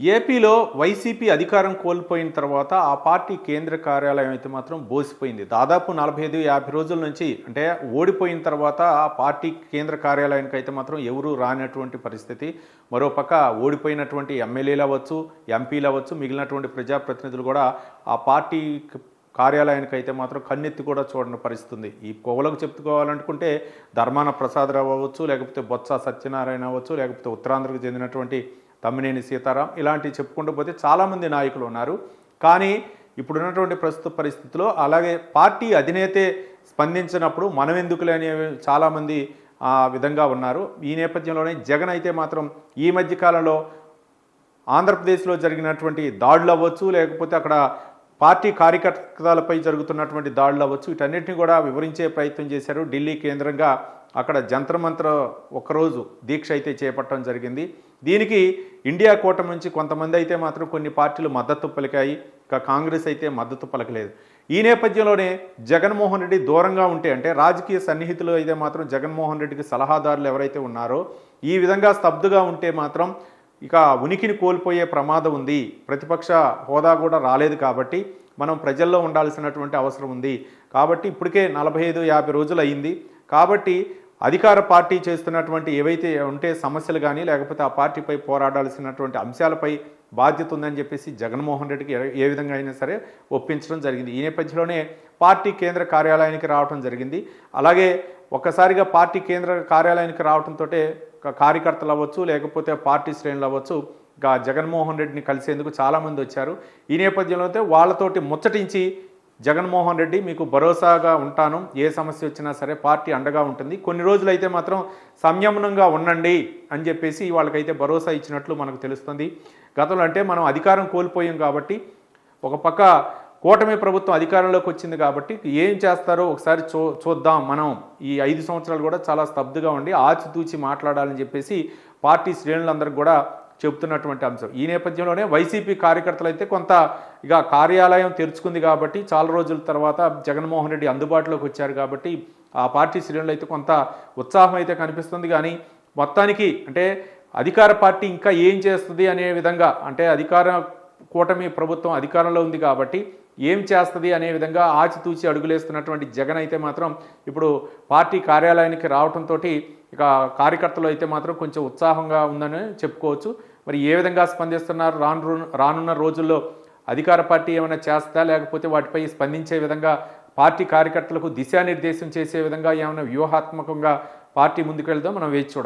ఏపీలో వైసీపీ అధికారం కోల్పోయిన తర్వాత ఆ పార్టీ కేంద్ర కార్యాలయం అయితే మాత్రం బోసిపోయింది. దాదాపు నలభై ఐదు యాభై రోజుల నుంచి అంటే ఓడిపోయిన తర్వాత ఆ పార్టీ కేంద్ర కార్యాలయానికి అయితే మాత్రం ఎవరూ రానటువంటి పరిస్థితి. మరోపక్క ఓడిపోయినటువంటి ఎమ్మెల్యేలు అవ్వచ్చు ఎంపీలు అవ్వచ్చు మిగిలినటువంటి ప్రజాప్రతినిధులు కూడా ఆ పార్టీ కార్యాలయానికి అయితే మాత్రం కన్నెత్తి కూడా చూడని పరిస్థితి ఉంది ఈ కోవలకు చెప్పుకోవాలనుకుంటే ధర్మాన ప్రసాదరావు అవ్వచ్చు లేకపోతే బొత్స సత్యనారాయణ అవ్వచ్చు లేకపోతే ఉత్తరాంధ్రకు చెందినటువంటి తమ్మినేని సీతారాం ఇలాంటివి చెప్పుకుంటూ పోతే చాలామంది నాయకులు ఉన్నారు. కానీ ఇప్పుడున్నటువంటి ప్రస్తుత పరిస్థితిలో అలాగే పార్టీ అధినేతే స్పందించినప్పుడు మనం ఎందుకులే అనే చాలామంది ఆ విధంగా ఉన్నారు. ఈ నేపథ్యంలోనే జగన్ అయితే మాత్రం ఈ మధ్య కాలంలో ఆంధ్రప్రదేశ్లో జరిగినటువంటి దాడులు అవ్వచ్చు లేకపోతే అక్కడ పార్టీ కార్యకర్తలపై జరుగుతున్నటువంటి దాడులు అవ్వచ్చు. వీటన్నిటిని కూడా వివరించే ప్రయత్నం చేశారు. ఢిల్లీ కేంద్రంగా అక్కడ జంత్ర మంత్ర ఒకరోజు దీక్ష అయితే చేపట్టడం జరిగింది. దీనికి ఇండియా కూటమి నుంచి కొంతమంది అయితే మాత్రం కొన్ని పార్టీలు మద్దతు పలికాయి. ఇక కాంగ్రెస్ అయితే మద్దతు పలకలేదు. ఈ నేపథ్యంలోనే జగన్మోహన్ రెడ్డి దూరంగా ఉంటే అంటే రాజకీయ సన్నిహితులు అయితే మాత్రం జగన్మోహన్ రెడ్డికి సలహాదారులు ఎవరైతే ఉన్నారో ఈ విధంగా స్తబ్దుగా ఉంటే మాత్రం ఇక ఉనికిని కోల్పోయే ప్రమాదం ఉంది. ప్రతిపక్ష హోదా కూడా రాలేదు కాబట్టి మనం ప్రజల్లో ఉండాల్సినటువంటి అవసరం ఉంది. కాబట్టి ఇప్పటికే నలభై ఐదు యాభై రోజులు అయింది. కాబట్టి అధికార పార్టీ చేస్తున్నటువంటి ఏవైతే ఉంటే సమస్యలు కానీ లేకపోతే ఆ పార్టీపై పోరాడాల్సినటువంటి అంశాలపై బాధ్యత ఉందని చెప్పేసి జగన్మోహన్ రెడ్డికి ఏ- విధంగా అయినా సరే ఒప్పించడం జరిగింది. ఈ నేపథ్యంలోనే పార్టీ కేంద్ర కార్యాలయానికి రావడం జరిగింది. అలాగే ఒక్కసారిగా పార్టీ కేంద్ర కార్యాలయానికి రావడంతో కార్యకర్తలు అవ్వచ్చు లేకపోతే పార్టీ శ్రేణులు అవ్వచ్చు ఇంకా జగన్మోహన్ రెడ్డిని కలిసేందుకు చాలామంది వచ్చారు. ఈ నేపథ్యంలో అయితే వాళ్ళతోటి ముచ్చటించి జగన్మోహన్ రెడ్డి మీకు భరోసాగా ఉంటాను. ఏ సమస్య వచ్చినా సరే పార్టీ అండగా ఉంటుంది. కొన్ని రోజులు అయితే మాత్రం సంయమనంగా ఉండండి అని చెప్పేసి వాళ్ళకైతే భరోసా ఇచ్చినట్లు మనకు తెలుస్తుంది. గతంలో అంటే మనం అధికారం కోల్పోయాం కాబట్టి ఒక పక్క కూటమి ప్రభుత్వం అధికారంలోకి వచ్చింది కాబట్టి ఏం చేస్తారో ఒకసారి చూ చూద్దాం మనం. ఈ ఐదు సంవత్సరాలు కూడా చాలా స్తబ్దుగా ఉండి ఆచితూచి మాట్లాడాలని చెప్పేసి పార్టీ శ్రేణులందరికీ కూడా చెబుతున్నటువంటి అంశం. ఈ నేపథ్యంలోనే వైసీపీ కార్యకర్తలు అయితే కొంత ఇక కార్యాలయం తెరుచుకుంది కాబట్టి చాలా రోజుల తర్వాత జగన్మోహన్ రెడ్డి అందుబాటులోకి వచ్చారు కాబట్టి ఆ పార్టీ శ్రేణులు అయితే కొంత ఉత్సాహం అయితే కనిపిస్తుంది. కానీ మొత్తానికి అంటే అధికార పార్టీ ఇంకా ఏం చేస్తుంది అనే విధంగా అంటే అధికార కూటమి ప్రభుత్వం అధికారంలో ఉంది కాబట్టి ఏం చేస్తుంది అనే విధంగా ఆచితూచి అడుగులేస్తున్నటువంటి జగన్ అయితే మాత్రం ఇప్పుడు పార్టీ కార్యాలయానికి రావడంతో ఇక కార్యకర్తలు అయితే మాత్రం కొంచెం ఉత్సాహంగా ఉందని చెప్పుకోవచ్చు. మరి ఏ విధంగా స్పందిస్తున్నారు? రాను రానున్న రోజుల్లో అధికార పార్టీ ఏమైనా చేస్తా లేకపోతే వాటిపై స్పందించే విధంగా పార్టీ కార్యకర్తలకు దిశానిర్దేశం చేసే విధంగా ఏమైనా వ్యూహాత్మకంగా పార్టీ ముందుకెళ్దాం మనం వేచి చూడాలి.